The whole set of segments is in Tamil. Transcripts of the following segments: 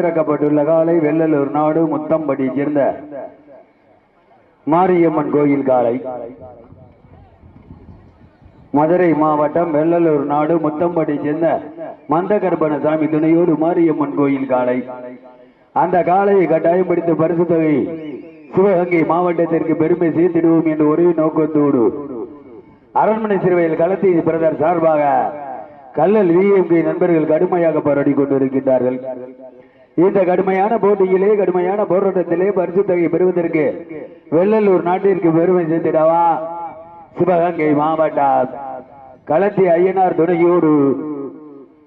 இறக்கப்பட்டுள்ள காலை வெள்ளலூர் நாடு முத்தம்படி சேர்ந்த மாரியம்மன் கோயில் காலை. மதுரை மாவட்டம் வெள்ளலூர் நாடு முத்தம்படி சேர்ந்த மந்தகர்பணசாமி துணையோடு மாரியம்மன் கோயில் காலை. அந்த காலையை கட்டாயம் பிடித்து பரிசு தொகை சிவகங்கை மாவட்டத்திற்கு பெருமை சேர்த்திடுவோம் என்ற ஒரே நோக்கத்தோடு அரண்மனை சிறுவையில் களத்தி பிரதர் சார்பாக கல்லல் விஎம்கே நண்பர்கள் கடுமையாக போராடி கொண்டிருக்கின்றார்கள். இந்த கடுமையான போட்டியிலே கடுமையான போராட்டத்திலே பரிசு தொகை பெறுவதற்கு வெள்ளலூர் நாட்டிற்கு பெருமை சேர்த்திடவா? சிவகங்கை மாவட்டம். களத்தி ஐயனார் துணையோடு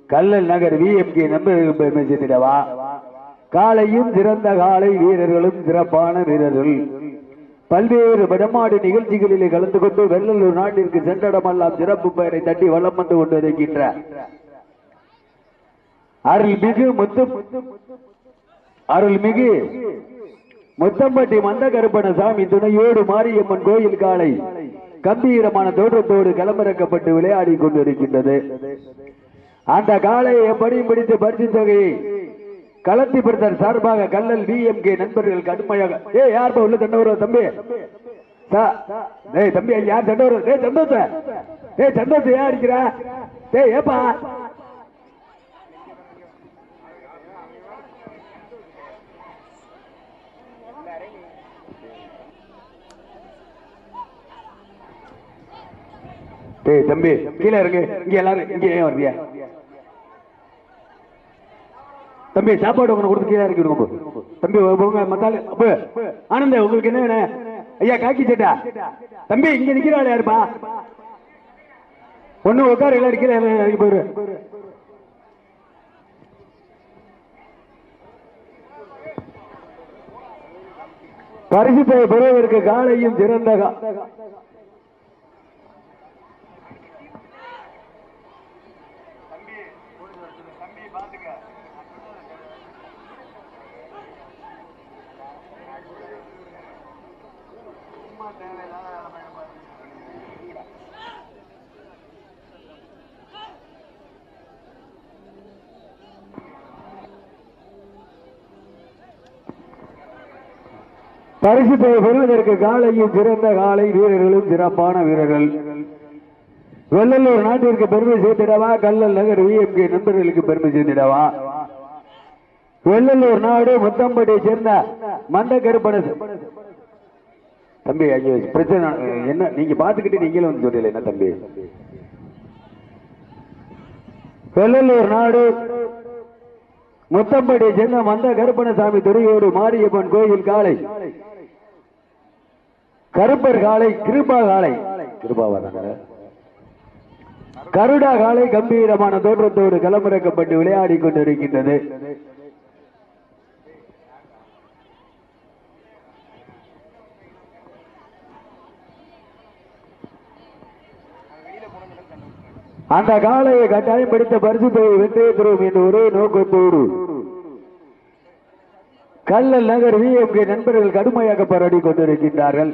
கல்லல் நகர் விஎம்கே நண்பர்கள் பெருமை சேர்த்திடவா? காலையும் சிறந்த காலை வீரர்களும் சிறப்பான வீரர்கள். பல்வேறு வடமாடு நிகழ்ச்சிகளிலே கலந்து கொண்டு வெள்ளலூர் நாட்டிற்கு சென்றடமெல்லாம் சிறப்பு பெயரை தட்டி வளம் வந்து கொண்டு வருகின்ற அருள்மிகு முத்து அருள்மிகு முத்தம்பட்டி மந்த கருப்பணசாமி துணையோடு மாரியம்மன் கோயில் காலை கம்பீரமான தோற்றத்தோடு களமிறக்கப்பட்டு விளையாடி கொண்டிருக்கின்றது. அந்த காலை எப்படியும் பிடித்து பரிசு தொகையை களத்தி பிரதர் சார்பாக கல்லல் விஎம்கே நண்பர்கள் கடுமையாக ஏ யார் உள்ள சண்டை வருவா தம்பி? சா- தம்பி யார் சண்டை வருவா டேய் சந்தோஷ ஏய் சந்தோஷ யார் அடிக்கிறா? ஏய் ஏப்பா? டேய் தம்பி கீழே இருக்கு இங்க எல்லாரும் இங்க ஏன் வர்றியா தம்பி சாப்பாடு உனக்கு கொடுத்து கீழே இருக்கு விடுங்க தம்பி உங்க மத்தால அப்ப ஆனந்த உங்களுக்கு என்ன வேணும்? ஐயா காக்கி சேட்டா. தம்பி இங்க நிக்கிறாள் யாருப்பா? ஒண்ணு உட்கார எல்லாரும் கீழே இறங்கி போயிரு. பரிசு பெறுவதற்கு காலையும் சிறந்த கா- பரிசுத்தை பெறுவதற்கு காலையும் சிறந்த காலை வீரர்களும் சிறப்பான வீரர்கள். வெள்ளலூர் நாட்டிற்கு பெருமை சேர்த்திடவா? கல்லல் நகர் விஎம்கே நண்பர்களுக்கு பெருமை சேர்த்திடவா? வெள்ளலூர் நாடு முத்தம்பட்டியை சேர்ந்த மந்த கருப்பண தம்பி ஐயோ பிரச்சனை என்ன நீங்க பாத்துக்கிட்டு நீங்களும் வந்து சொல்லல என்ன தம்பி? வெள்ளலூர் நாடு முத்தம்பட்டியை சேர்ந்த மந்த கருப்பணசாமி துறையோடு மாரியம்மன் கோயில் காலை. கருப்பர் காலை கிருபா காலை. கருடா காலை கம்பீரமான தோற்றத்தோடு களமிறக்கப்பட்டு விளையாடி கொண்டிருக்கின்றது. அந்த காலையை கட்டாயப்படுத்த பரிசு தொகை வென்றே தரும் என்ற ஒரே நோக்கத்தோடு. கல்லல் நகர் விஎம்கே நண்பர்கள் கடுமையாக போராடி கொண்டிருக்கின்றார்கள்.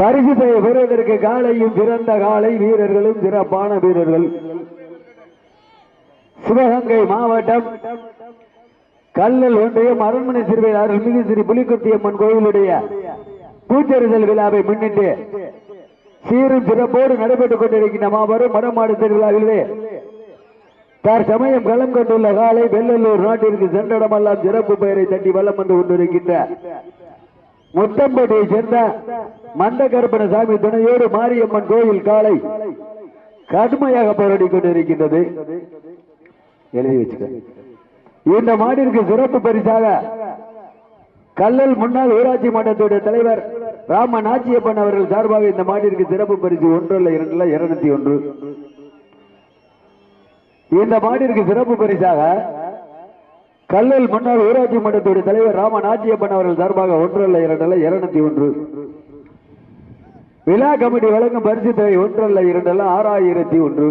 பரிசுத்தை பெறுவதற்கு காலையும் சிறந்த காலை வீரர்களும் சிறப்பான வீரர்கள். சிவகங்கை மாவட்டம் கல்லல் ஒன்றியம் அரண்மனை சிறுவையாளர் மிகு ஸ்ரீ புலிக்குத்தி அம்மன் கோயிலுடைய பூச்செறிதல் விழாவை முன்னிட்டு சீரும் சிறப்போடு நடைபெற்றுக் கொண்டிருக்கின்ற மாபெரும் மரமாடு திருவிழாவிலே தற்சமயம் களம் கண்டுள்ள காலை வெள்ளலூர் நாட்டிற்கு சென்றடமெல்லாம் சிறப்பு பெயரை தட்டி வலம் வந்து கொண்டிருக்கின்ற முத்தம்பட்டியை சேர்ந்த மந்த கருப்பணசாமி துணையோடு மாரியம்மன் கோயில் காலை கடுமையாக போராடி கொண்டிருக்கின்றது. எழுதி வச்சுக்க. இந்த மாடிற்கு சிறப்பு பரிசாக கல்லல் முன்னாள் ஊராட்சி மன்றத்துடைய தலைவர் ராம நாச்சியப்பன் அவர்கள் சார்பாக இந்த மாட்டிற்கு சிறப்பு பரிசு ஒன்று அல்ல இரண்டு அல்ல இருநூத்தி ஒன்று. இந்த மாட்டிற்கு சிறப்பு பரிசாக கல்லல் முன்னாள் ஊராட்சி மன்றத்துடைய தலைவர் ராம நாச்சியப்பன் அவர்கள் சார்பாக ஒன்று அல்ல இரண்டு அல்ல இருநூத்தி ஒன்று. விழா கமிட்டி வழங்கும் பரிசு தொகை ஒன்று அல்ல இரண்டு அல்ல ஆறாயிரத்தி ஒன்று.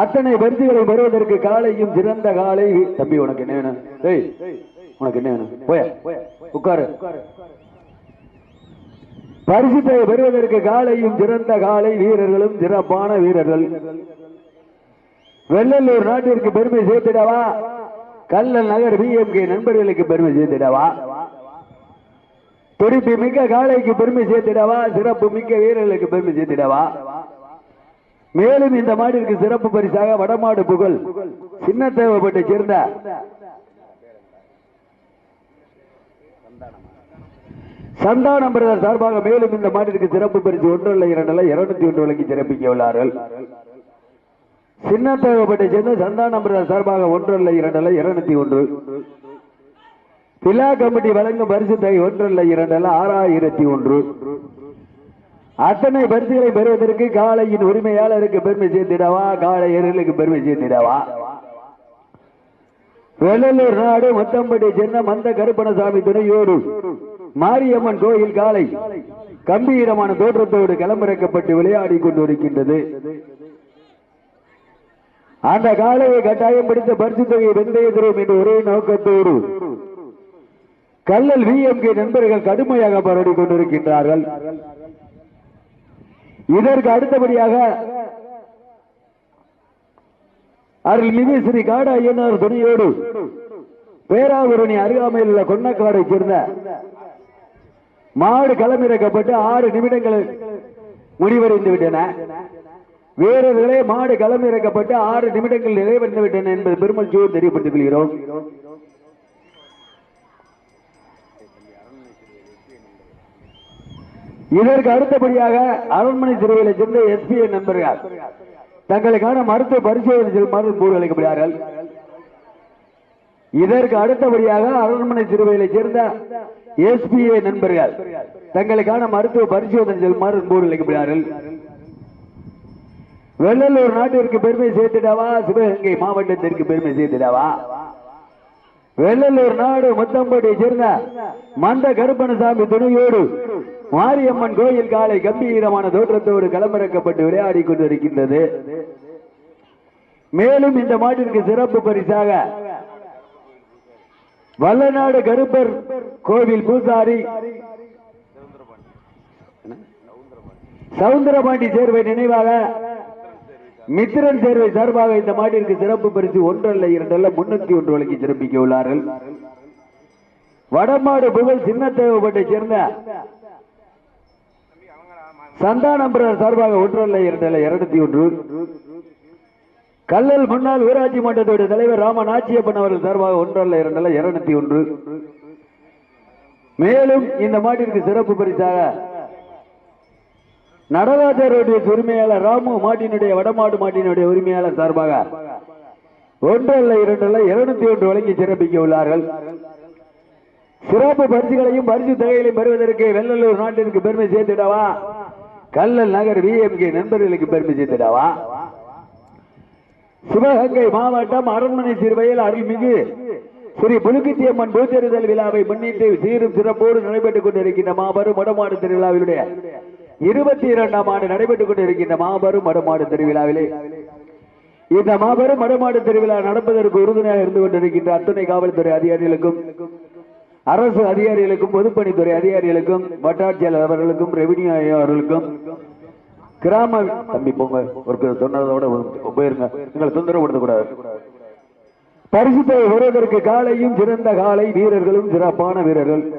அத்தனை பரிசுகளை பெறுவதற்கு காலையும் சிறந்த காலை தம்பி உனக்கு என்ன வேணும்? டேய் உனக்கு என்ன வேணும்? போய உட்காரு. பரிசுத்தை பெறுவதற்கு காலையும் சிறந்த காலை வீரர்களும் சிறப்பான வீரர்கள். வெள்ளலூர் நாட்டிற்கு பெருமை சேர்த்திடவா? கல்லல் நகர் பிஎம்கே நண்பர்களுக்கு பெருமை சேர்த்திடவா? துடிப்பு மிக்க காளைக்கு பெருமை சேர்த்திடவா? சிறப்பு மிக்க வீரர்களுக்கு பெருமை சேர்த்திடவா? மேலும் இந்த மாடிற்கு சிறப்பு பரிசாக வடமாடு புகழ் சின்ன தேவைப்பட்டு சேர்ந்த சந்தானம் பிரதர் சார்பாக மேலும் இந்த மாட்டிற்கு சிறப்பு பரிசு ஒன்றல்ல இரண்டல்ல இருநூத்தி ஒன்று வழங்கி சிறப்பிக்க உள்ளார்கள் சின்ன தேவைப்பட்ட சேர்ந்த சந்தானம் பிரதர் சார்பாக ஒன்றல்ல இரண்டல்ல இருநூத்தி ஒன்று. பிலா கமிட்டி வழங்கும் பரிசு தொகை ஒன்றல்ல இரண்டல்ல ஆறாயிரத்தி ஒன்று. அத்தனை பரிசுகளை பெறுவதற்கு காளையின் உரிமையாளருக்கு பெருமை சேர்த்திடவா? காளை எருளுக்கு பெருமை சேர்த்திடவா? வெள்ளலூர் நாடு மத்தம்பட்டி சென்ன மந்த கருப்பணசாமி துணையோடு மாரியம்மன் கோயில் காலை கம்பீரமான தோற்றத்தோடு களமிறக்கப்பட்டு விளையாடி கொண்டிருக்கின்றது. அந்த காலையை கட்டாயம் பிடித்த பரிசு தொகையை வெந்தய என்று ஒரே நோக்கத்தோடு கல்லல் விஎம்கே நண்பர்கள் கடுமையாக போராடி கொண்டிருக்கின்றார்கள். இதற்கு அடுத்தபடியாக அருள்மிகு ஸ்ரீ காடா ஐயனார் துணையோடு பேராவூரணி அருகாமையில் உள்ள கொன்னக்காடை சேர்ந்த மாடு களமிறக்கப்பட்டு ஆறு நிமிடங்கள் முடிவடைந்து விட்டன. வீரர்களே மாடு களமிறக்கப்பட்டு ஆறு நிமிடங்கள் நிறைவடைந்து விட்டன என்பது பெருமகிழ்ச்சியோடு தெரியப்படுத்திக் கொள்கிறோம். இதற்கு அடுத்தபடியாக அரண்மனை சிறுவையில சேர்ந்த எஸ்பிஐ நண்பர்கள் தங்களுக்கான மருத்துவ பரிசோதனை செல்லுமாறு கூறு அளிக்கப்படுகிறார்கள். இதற்கு அடுத்தபடியாக அரண்மனை சிறுவையில சேர்ந்த எஸ்பிஏ நண்பர்கள் தங்களுக்கான மருத்துவ பரிசோதனை செல்லுமாறு கூறு அளிக்கப்படுகிறார்கள் வெள்ளலூர் நாட்டிற்கு பெருமை சேர்த்துடாவா? சிவகங்கை மாவட்டத்திற்கு பெருமை சேர்த்துடாவா? வெள்ளலூர் நாடு முத்தம்பட்டியை சேர்ந்த மந்த கருப்பணசாமி துணையோடு மாரியம்மன் கோயில் காலை கம்பீரமான தோற்றத்தோடு களமிறக்கப்பட்டு விளையாடி கொண்டிருக்கின்றது. மேலும் இந்த மாட்டிற்கு சிறப்பு பரிசாக வல்லநாடு கருப்பர் கோவில் பூசாரி. சவுந்தரபாண்டி சேர்வை நினைவாக மித்திரன் சேர்வை சார்பாக இந்த மாட்டிற்கு சிறப்பு பரிசு ஒன்றல்ல இரண்டல்ல முன்னூத்தி ஒன்று வழங்கி சிறப்பிக்க உள்ளார்கள். வடமாடு புகழ் சின்னத்தேவப்பட்டை சேர்ந்த சந்தானம்பரர் சார்பாக ஒன்றல்ல இரண்டல்ல இருநூத்தி ஒன்று. கல்லல் முன்னாள் ஊராட்சி மன்றத்துடைய தலைவர் ராமன் ஆட்சியப்பன் அவர்கள் சார்பாக ஒன்றல்ல இரண்டல்ல இருநூத்தி ஒன்று. மேலும் இந்த மாட்டிற்கு சிறப்பு பரிசாக நடராஜருடைய உரிமையாளர் ராமு மாட்டினுடைய வடமாடு மாட்டினுடைய உரிமையாளர் சார்பாக ஒன்றல்ல இரண்டல்ல இருநூத்தி ஒன்று வழங்கி சிறப்பிக்க உள்ளார்கள். சிறப்பு பரிசுகளையும் பரிசு தொகைகளையும் பெறுவதற்கு வெள்ளலூர் நாட்டிற்கு பெருமை சேர்த்துடவா? கல்லல் நகர் விஎம்கே நண்பர்களுக்கு பெருமை சேர்த்துடவா? சிவகங்கை மாவட்டம் அரண்மனை சிறுவையில் அருள்மிகு ஸ்ரீ புலுக்கித்தியம்மன் பூச்செறிதல் விழாவை முன்னிட்டு சீரும் சிறப்போடு நடைபெற்றுக் கொண்டிருக்கின்ற மாபெரும் வடமாடு திருவிழாவிலுடைய இருபத்தி இரண்டாம் ஆண்டு நடைபெற்றுக் கொண்டிருக்கின்ற மாபெரும் வடமாடு திருவிழாவிலே இந்த மாபெரும் வடமாடு திருவிழா நடப்பதற்கு உறுதுணையாக இருந்து கொண்டிருக்கின்ற அத்துணை காவல்துறை அதிகாரிகளுக்கும் அரசு அதிகாரிகளுக்கும் பொதுப்பணித்துறை அதிகாரிகளுக்கும் வட்டாட்சியாளர் அவர்களுக்கும் ரெவின்யூ அவர்களுக்கும் கிராம தம்பி போங்க. ஒரு சொன்னதோட போயிருங்க. உங்களை தொந்தரவு கூடாது. பரிசுத்தை வருவதற்கு காலையும் சிறந்த காலை வீரர்களும் சிறப்பான வீரர்கள்.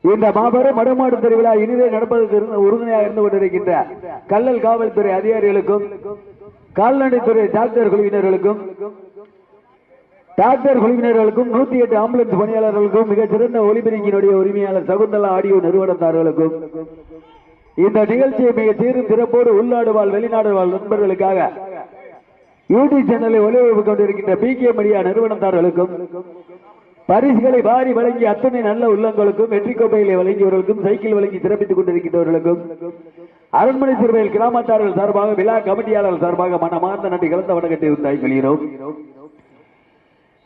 இந்த மாபெரும் மடமாடு திருவிழா இனிதே நடப்பதற்கு இருந்து- உறுதுணையாக இருந்து கொண்டிருக்கின்ற கல்லல் காவல்துறை அதிகாரிகளுக்கும் கால்நடைத்துறை டாக்டர் குழுவினர்களுக்கும் டாக்டர் குழுவினர்களுக்கும் நூத்தி எட்டு ஆம்புலன்ஸ் பணியாளர்களுக்கும் மிகச்சிறந்த ஒலிபெருக்கினுடைய உரிமையாளர் சகுந்தலா ஆடியோ நிறுவனத்தார்களுக்கும் இந்த நிகழ்ச்சியை மிக சீரும் சிறப்போடு உள்நாடு வாழ் வெளிநாடு வாழ் நண்பர்களுக்காக யூடியூப் சேனலை ஒளிபரப்பு கொண்டிருக்கின்ற பி கே மீடியா நிறுவனத்தார்களுக்கும் பரிசுகளை வாரி வழங்கி அத்தனை நல்ல உள்ளங்களுக்கும் வெற்றி கோப்பைகளை வழங்கியவர்களுக்கும் சைக்கிள் வழங்கி சிறப்பித்துக் கொண்டிருக்கின்றவர்களுக்கும் அரண்மனை சிறுவையில் கிராமத்தார்கள் சார்பாக விழா கமிட்டியாளர்கள் சார்பாக மனமார்ந்த நன்றி கலந்த வணக்கத்தை உண்டாய்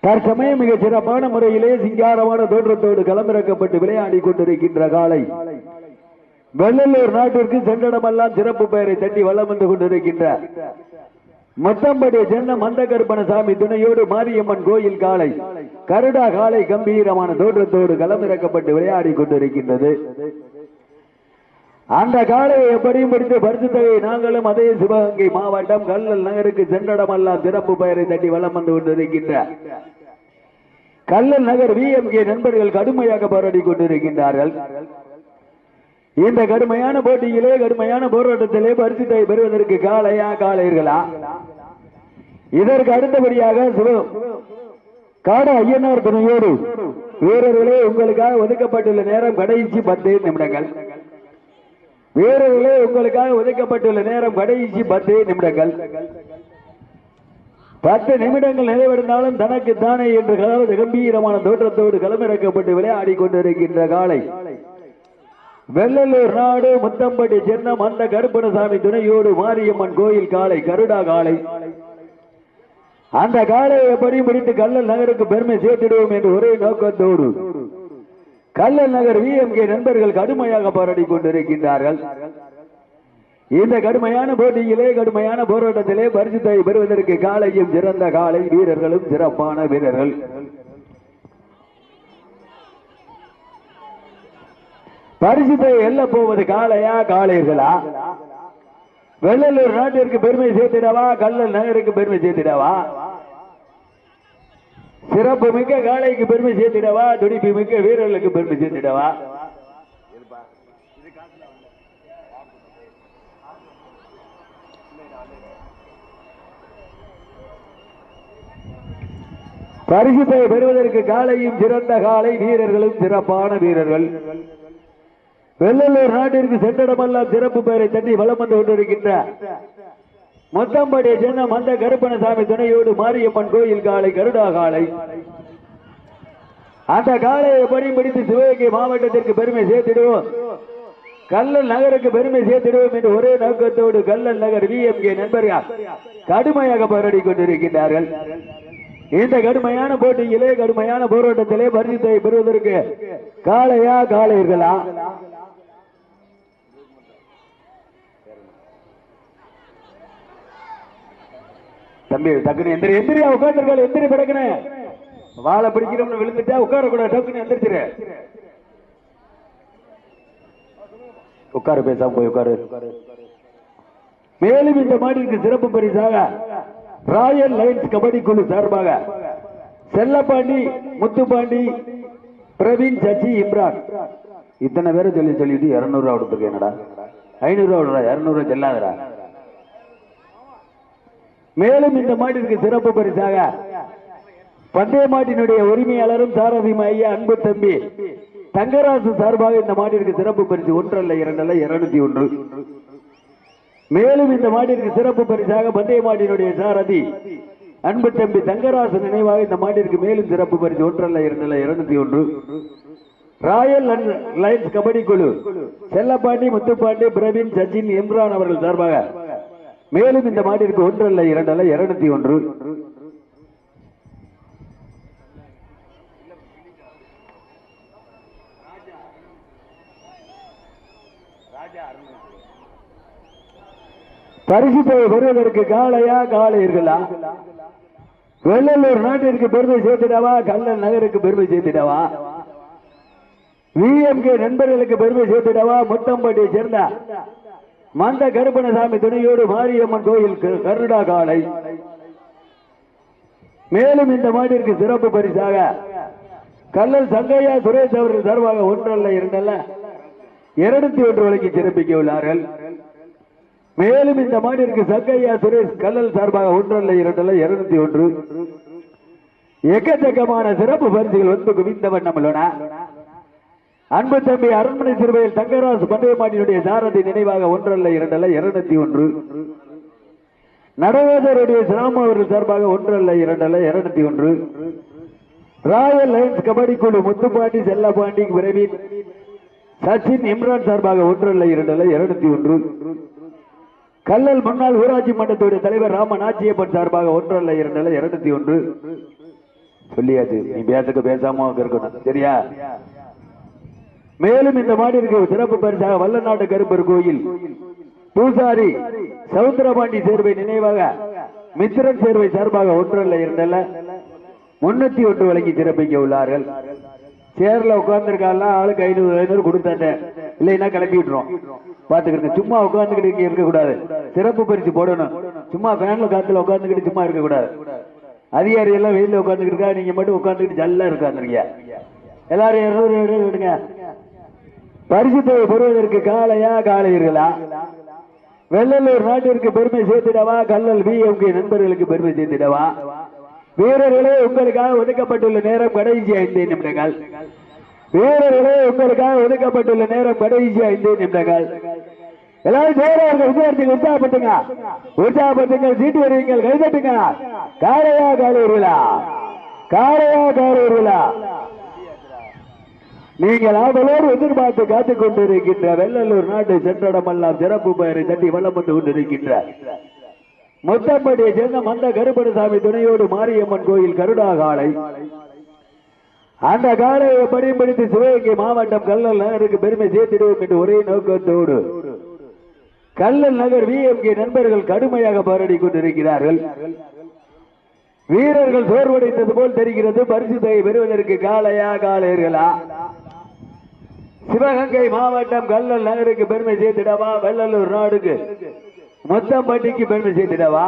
தற்சமயம் மிக சிறப்பான முறையிலே சிங்காரமான தோற்றத்தோடு களமிறக்கப்பட்டு விளையாடி கொண்டிருக்கின்ற காலை. வெள்ளலூர் நாட்டிற்கு சென்றடமெல்லாம் சிறப்பு பெயரை தட்டி வளம் வந்து கொண்டிருக்கின்ற மொத்தம்படிய சென்ன மந்த கருப்பணசாமி துணையோடு மாரியம்மன் கோயில் காலை கருடா காலை கம்பீரமான தோற்றத்தோடு களமிறக்கப்பட்டு விளையாடி கொண்டிருக்கின்றது. அந்த காலையை எப்படியும் பிடித்து பரிசு தொகையை நாங்களும் அதே சிவகங்கை மாவட்டம் கல்லல் நகருக்கு சென்றடமெல்லாம் சிறப்பு பெயரை தட்டி வளம் வந்து கொண்டிருக்கின்ற கல்லல் நகர் விஎம்கே நண்பர்கள் கடுமையாக போராடி கொண்டிருக்கின்றார்கள். இந்த கடுமையான போட்டியிலே கடுமையான போராட்டத்திலே பரிசுத்தை பெறுவதற்கு காலையா காளையர்களா? இதற்கு அடுத்தபடியாக சிவம் காட ஐயனார் துணையோடு வீரர்களே உங்களுக்காக ஒதுக்கப்பட்டுள்ள நேரம் கடைசி பத்து நிமிடங்கள். வீரர்களே உங்களுக்காக ஒதுக்கப்பட்டுள்ள நேரம் கடைசி பத்து நிமிடங்கள். பத்து நிமிடங்கள் நிறைவடைந்தாலும் தனக்கு தானே என்று கலந்து கம்பீரமான தோற்றத்தோடு களமிறக்கப்பட்டு விளையாடி கொண்டிருக்கின்ற காலை வெள்ளலூர் நாடு முத்தம்படி சின்னம் அந்த கருப்பணசாமி துணையோடு மாரியம்மன் கோயில் காலை கருடா காலை. அந்த காலை எப்படி முடித்து கல்லல் நகருக்கு பெருமை சேர்த்திடுவோம் என்று ஒரே நோக்கத்தோடு கல்லல் நகர் விஎம்கே நண்பர்கள் கடுமையாக போராடி கொண்டிருக்கின்றார்கள். இந்த கடுமையான போட்டியிலே கடுமையான போராட்டத்திலே பரிசுத்தை பெறுவதற்கு காலையும் சிறந்த காலை வீரர்களும் சிறப்பான வீரர்கள். பரிசுத்தை எல்ல போவது காளையா காளையர்களா? வெள்ளலூர் நாட்டிற்கு பெருமை சேர்த்திடவா கல்லல் நகருக்கு பெருமை சேர்த்திடவா? சிறப்பு மிக்க காளைக்கு பெருமை சேர்த்திடவா துடிப்பு மிக்க வீரர்களுக்கு பெருமை சேர்த்திடவா? பரிசுத்தை பெறுவதற்கு காலையும் சிறந்த காலை வீரர்களும் சிறப்பான வீரர்கள். வெள்ளலூர் நாட்டிற்கு சென்றடமெல்லாம் சிறப்பு பெயரை தட்டி வளம் வந்து கொண்டிருக்கின்ற மொத்தம்படியை சேர்ந்த மந்த கருப்பணசாமி துணையோடு மாரியம்மன் கோயில் காலை கருடா காலை. அந்த காலையை படி சிவகங்கை மாவட்டத்திற்கு பெருமை சேர்த்திடுவோம். கல்லல் நகருக்கு பெருமை சேர்த்திடுவோம் என்று ஒரே நோக்கத்தோடு கல்லல் நகர் விஎம்கே நண்பர்கள் கடுமையாக போராடி கொண்டிருக்கின்றார்கள். இந்த கடுமையான போட்டியிலே கடுமையான போராட்டத்திலே பரிசுத்தை பெறுவதற்கு காளையா காளையர்களா தம்பி டக்குனு எந்திரி எந்திரியா உட்காந்துருக்காள் எந்திரி படக்குன்னு வாழை பிடிக்கிறோம்னு விழுந்துட்டா உட்கார கூட டக்குன்னு எந்திரிச்சிரு. உட்காரு பேசாம போய் உட்காரு. மேலும் இந்த மாடிற்கு சிறப்பு பரிசாக ராயல் லைன்ஸ் கபடி குழு சார்பாக செல்லப்பாண்டி முத்துப்பாண்டி பிரவீன் சச்சி இம்ரான். இத்தனை பேரை சொல்லி சொல்லிட்டு இருநூறு ரூபா கொடுத்துருக்கேன் ஐநூறு ரூபா விடுறா இருநூறு செல்லாதரா மேலும் இந்த மாட்டிற்கு சிறப்பு பரிசாக பந்தய மாட்டினுடைய உரிமையாளரும் சாரதியும் ஐயா அன்பு தம்பி தங்கராசு சார்பாக இந்த மாட்டிற்கு சிறப்பு பரிசு ஒன்றல்ல இரண்டல்ல இருநூத்தி ஒன்று. மேலும் இந்த மாட்டிற்கு சிறப்பு பரிசாக பந்தய மாட்டினுடைய சாரதி அன்பு தம்பி தங்கராசு நினைவாக இந்த மாட்டிற்கு மேலும் சிறப்பு பரிசு ஒன்றல்ல இரண்டல்ல இருநூத்தி ஒன்று. ராயல் லைன்ஸ் கபடி குழு செல்லப்பாண்டி முத்துப்பாண்டி பிரவீன் சச்சின் இம்ரான் அவர்கள் சார்பாக. மேலும் இந்த மாட்டிற்கு ஒன்று அல்ல இரண்டு அல்ல இருநூத்தி ஒன்று. பரிசு தொகை பெறுவதற்கு காளையா காளையர்களா வெள்ளலூர் நாட்டிற்கு பெருமை சேர்த்திடவா கல்லன் நகருக்கு பெருமை சேர்த்துடவா? விஎம்கே நண்பர்களுக்கு பெருமை சேர்த்திடவா? முத்தம்பட்டியை சேர்ந்த மந்த கருப்பணசாமி துணையோடு மாரியம்மன் கோயில் கருடா காலை மேலும் இந்த மாட்டிற்கு சிறப்பு பரிசாக கல்லல் சங்கையா சுரேஷ் அவர்கள் சார்பாக ஒன்றல்ல இரண்டல்ல இருநூத்தி ஒன்று வழங்கி சிறப்பிக்க உள்ளார்கள். மேலும் இந்த மாட்டிற்கு சங்கையா சுரேஷ் கல்லல் சார்பாக ஒன்றல்ல இரண்டல்ல இருநூத்தி ஒன்று. எக்கச்சக்கமான சிறப்பு பரிசுகள் வந்து குவிந்தவன் நம்மளோட அன்பு தம்பி அரண்மனை சிறுவையில் தங்கராசு பந்தய சாரதி நினைவாக ஒன்றல்ல இரண்டல்ல இருநூத்தி ஒன்று. நடராஜருடைய சிராம அவர்கள் சார்பாக ஒன்றல்ல இரண்டல்ல இருநூத்தி ஒன்று. ராயல் லைன்ஸ் கபடி குழு முத்துப்பாண்டி செல்லப்பாண்டி பிரவீன் சச்சின் இம்ரான் சார்பாக ஒன்றல்ல இரண்டல்ல இருநூத்தி ஒன்று. கல்லல் முன்னாள் ஊராட்சி மன்றத்துடைய தலைவர் ராம நாச்சியப்பன் சார்பாக ஒன்றல்ல இரண்டல்ல இருநூத்தி ஒன்று. சொல்லியாச்சு. நீ பேசுக்கு பேசாம இருக்கணும் சரியா? மேலும் இந்த மாடிற்கு சிறப்பு பரிசாக வல்லநாட்டு கருப்பர் கோயில். பூசாரி சவுத்திரபாண்டி சேர்வை நினைவாக மித்திரன் சேர்வை சார்பாக ஒன்றல்ல இருந்தல்ல முன்னூத்தி ஒன்று வழங்கி சிறப்பிக்க உள்ளார்கள். சேர்ல உட்கார்ந்துருக்காலாம் ஆளுக்கு ஐநூறு ஐநூறு கொடுத்தாட்டேன் இல்லைன்னா கிளப்பி விட்டுரும். பாத்துக்கிட்டு சும்மா உட்கார்ந்துக்கிட்டு இருக்க இருக்கக்கூடாது. சிறப்பு பரிசு போடணும். சும்மா ஃபேன்ல காத்துல உட்கார்ந்துக்கிட்டு சும்மா இருக்கக்கூடாது. அதிகாரி எல்லாம் வெயில உட்கார்ந்துக்கிட்டு இருக்கா? நீங்க மட்டும் உட்கார்ந்துக்கிட்டு ஜல்லா உட்காந்துருக்கீங்க எல்லாரும் இருநூறு இருநூறு விடுங்க பரிசு பெறுவதற்கு காளையா காளையர்களா? வெள்ளலூர் நாட்டிற்கு பெருமை சேர்த்திடவா? கல்லல் பிஎம்கே நண்பர்களுக்கு பெருமை சேர்த்திடவா? வீரர்களே உங்களுக்காக ஒதுக்கப்பட்டுள்ள நேரம் கடைசி ஐந்து நிமிடங்கள். வீரர்களே உங்களுக்காக ஒதுக்கப்பட்டுள்ள நேரம் கடைசி ஐந்து நிமிடங்கள். எல்லாரும் ஜெயராஜ் வித்தியார்த்திகள் உற்சாகப்பட்டுங்க உற்சாகப்பட்டுங்க சீட்டு வருவீங்க கைதட்டுங்க காரையா காலையீர்களா காரையா காலையீர்களா நீங்கள் ஆவலோடு எதிர்பார்த்து காத்துக் கொண்டிருக்கின்ற வெள்ளலூர் நாட்டு சென்றடமெல்லாம் சிறப்பு பெயரை தட்டி வல்லம் வந்து கொண்டிருக்கின்ற. முத்தம்படியை சேர்ந்த மந்த கருப்பணசாமி துணையோடு மாரியம்மன் கோயில் கருடா காலை அந்த காலையை படிப்படுத்தி சிவகங்கை மாவட்டம் கல்லல் நகருக்கு பெருமை சேர்த்திடுவோம் என்று ஒரே நோக்கத்தோடு. கல்லல் நகர் விஎம்கே நண்பர்கள் கடுமையாக போராடி கொண்டிருக்கிறார்கள். வீரர்கள் சோர்வடைந்தது போல் தெரிகிறது பரிசு தொகை பெறுவதற்கு காலையா காலையர்களா? சிவகங்கை மாவட்டம் கல்லல் நகருக்கு பெருமை சேர்த்திடவா? வெள்ளலூர் நாடுக்கு. மொத்தம்பட்டிக்கு பெருமை சேர்த்திடவா?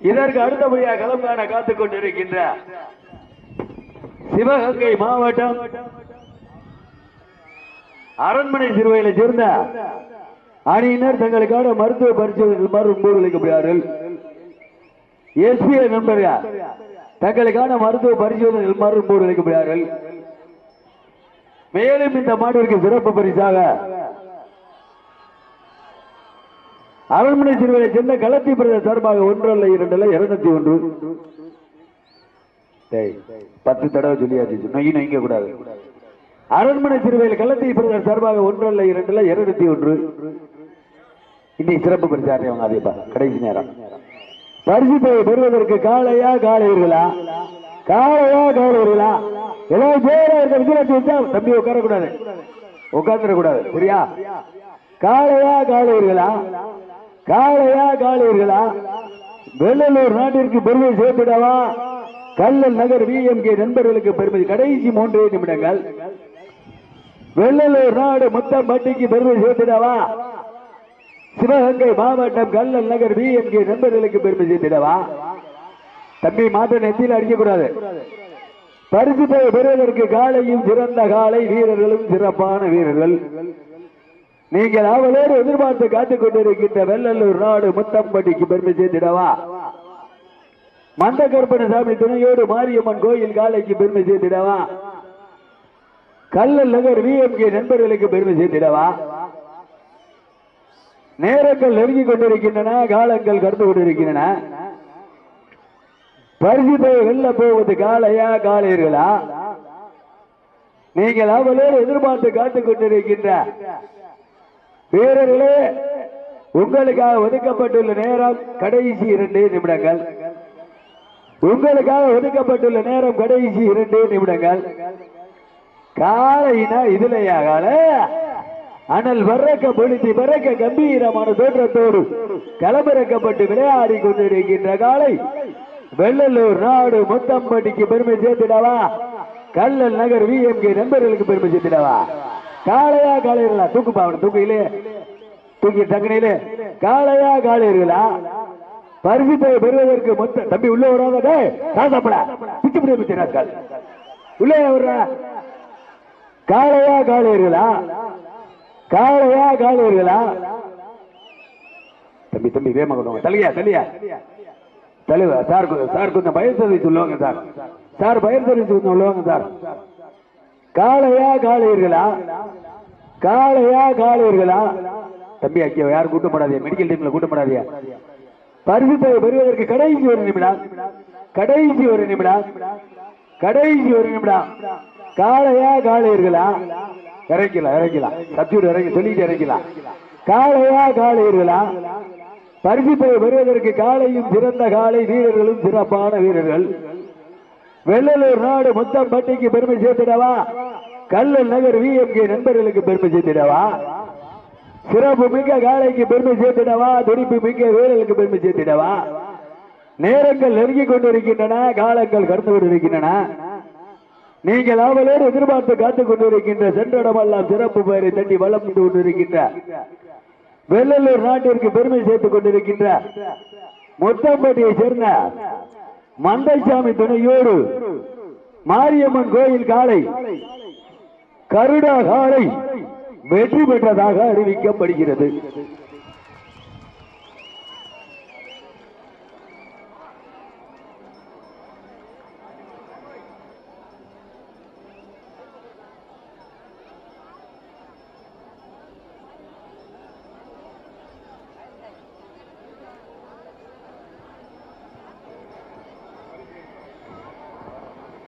இதற்கு அடுத்தபடியாக களம் காண காத்துக் கொண்டிருக்கின்ற சிவகங்கை மாவட்டம் அரண்மனை சிறுவையில சேர்ந்த அணியினர் தங்களுக்கான மருத்துவ பரிசோதனை அளிக்கப்படுகிறார்கள். எஸ்பிஐ நண்பர்கள் தங்களுக்கான மருத்துவ பரிசோதனை மறுபோடு அளிக்கப்படுகிறார்கள். மேலும் இந்த மாணவருக்கு சிறப்பு பரிசாக அரண்மனை சிறுவனை சேர்ந்த களத்தி பிரதேச சார்பாக ஒன்று அல்ல இரண்டு அல்ல இருநூத்தி ஒன்று. டேய், பத்து தடவை சொல்லியாச்சு நொய் நொய்ங்க கூடாது. அரண்மனை சிறுவையில் களத்தி பிரதேச சார்பாக ஒன்று அல்ல இரண்டு அல்ல இருநூத்தி ஒன்று. இன்னைக்கு சிறப்பு பரிசாரி அவங்க அதேப்பா கடைசி நேரம். பரிசு தொகை பெறுவதற்கு காளையா காளையர்களா? காலையா காளையர்களா எல்லாம் ஜோரா இருக்க விஜயலட்சுமி வச்சா தம்பி உட்காரக்கூடாது. உட்கார்ந்துடக்கூடாது. சரியா? காலையா காளையர்களா காலையா காளையர்களா வெள்ளலூர் நாட்டிற்கு பெருமை சேர்த்திடவா? கல்லல் நகர் விஎம்கே நண்பர்களுக்கு பெருமை. கடைசி மூன்றே நிமிடங்கள். வெள்ளலூர் நாடு மொத்தம் பட்டிக்கு பெருமை சேர்த்திடவா? சிவகங்கை மாவட்டம் கல்லல் நகர் விஎம்கே நண்பர்களுக்கு பெருமை சேர்த்திடவா? தம்பி மாற்ற நெத்தியில் அடிக்கக்கூடாது. பரிசு பெறுவதற்கு காலையும் சிறந்த காலை வீரர்களும் சிறப்பான வீரர்கள். நீங்கள் அவளோடு எதிர்பார்த்து காத்துக் கொண்டிருக்கின்ற வெள்ளலூர் நாடு முத்தம்பட்டிக்கு பெருமை சேர்த்திடவா? மந்த கருப்பணசாமி துணையோடு மாரியம்மன் கோயில் காலைக்கு பெருமை சேர்த்திடவா? கல்லல் நகர் விஎம்கே நண்பர்களுக்கு பெருமை சேர்த்திடவா? நேரங்கள் நெருங்கிக் கொண்டிருக்கின்றன காலங்கள் கடந்து கொண்டிருக்கின்றன. பருதி போய் வெளில போவது காளையா காளையர்களா நீங்கள் அவளோடு எதிர்பார்த்து காத்துக் கொண்டிருக்கின்ற வீரர்களே உங்களுக்காக ஒதுக்கப்பட்டுள்ள நேரம் கடைசி இரண்டு நிமிடங்கள். உங்களுக்காக ஒதுக்கப்பட்டுள்ள நேரம் கடைசி இரண்டு நிமிடங்கள். காலையினா இதுலையா கால? அனல் வர்றக்க பொழுதி பறக்க கம்பீரமான தோற்றத்தோடு களமிறக்கப்பட்டு விளையாடி கொண்டிருக்கின்ற காலை. வெள்ளலூர் நாடு முத்தம்பட்டிக்கு பெருமை சேர்த்திடவா? கல்லல் நகர் விஎம்கே நண்பர்களுக்கு பெருமை சேர்த்திடவா? காளையா காளையர்களா? தூக்கு பாவன தூக்கையிலே. தூக்கி டக்குனிலே காளையா காளையர்களா? பரிசு பெறுவதற்கு மொத்த தம்பி உள்ள வராத டே சாப்பிட பிச்சு பிடி பிச்சு நாட்கள் உள்ளே வர்ற. காளையா காளையர்களா? காளையா காளையர்களா? தம்பி தம்பி வேமா கொண்டு தலையா தலையா தெளிவா சார் சார் கொஞ்சம் பயிர் சர்வீஸ் சொல்லுவாங்க சார். சார் பயிர் சர்வீஸ் கொஞ்சம் சொல்லுவாங்க சார். காளையா காளையர்களா? காளையா காளையர்களா? தம்பி அக்கியா யாரும் கூட்டப்படாதே மெடிக்கல் டீம்ல கூட்டப்படாதியா பரிசு தொகை பெறுவதற்கு கடைசி ஒரு நிமிடம். கடைசி ஒரு நிமிடம். கடைசி ஒரு நிமிடம். காளையா காளையர்களா? இறக்கலாம் இறக்கலாம் சத்தியோடு இறங்கி சொல்லிட்டு இறக்கலாம் காளையா காளையர்களா? பரிசு தொகை பெறுவதற்கு சிறந்த காளை வீரர்களும் சிறப்பான வீரர்கள். வெள்ளலூர் நாடு மொத்தம் பட்டிக்கு பெருமை சேர்த்திடவா? கல்லல் நகர் விஎம்கே நண்பர்களுக்கு பெருமை சேர்த்திடவா? சிறப்பு மிக்க காளைக்கு பெருமை சேர்த்திடவா? துடிப்பு மிக்க வீரர்களுக்கு பெருமை சேர்த்திடவா? நேரங்கள் நெருங்கிக் கொண்டிருக்கின்றன காலங்கள் கடந்து கொண்டிருக்கின்றன. நீங்கள் அவளோடு எதிர்பார்த்து காத்துக் கொண்டிருக்கின்ற சென்றடமெல்லாம் சிறப்பு பெயரை தட்டி வளம் கொண்டு கொண்டிருக்கின்ற வெள்ளலூர் நாட்டிற்கு பெருமை சேர்த்துக் கொண்டிருக்கின்ற முத்தம்பட்டியை சேர்ந்த மந்தைசாமி துணையோடு மாரியம்மன் கோயில் காலை கருடா காலை வெற்றி பெற்றதாக அறிவிக்கப்படுகிறது.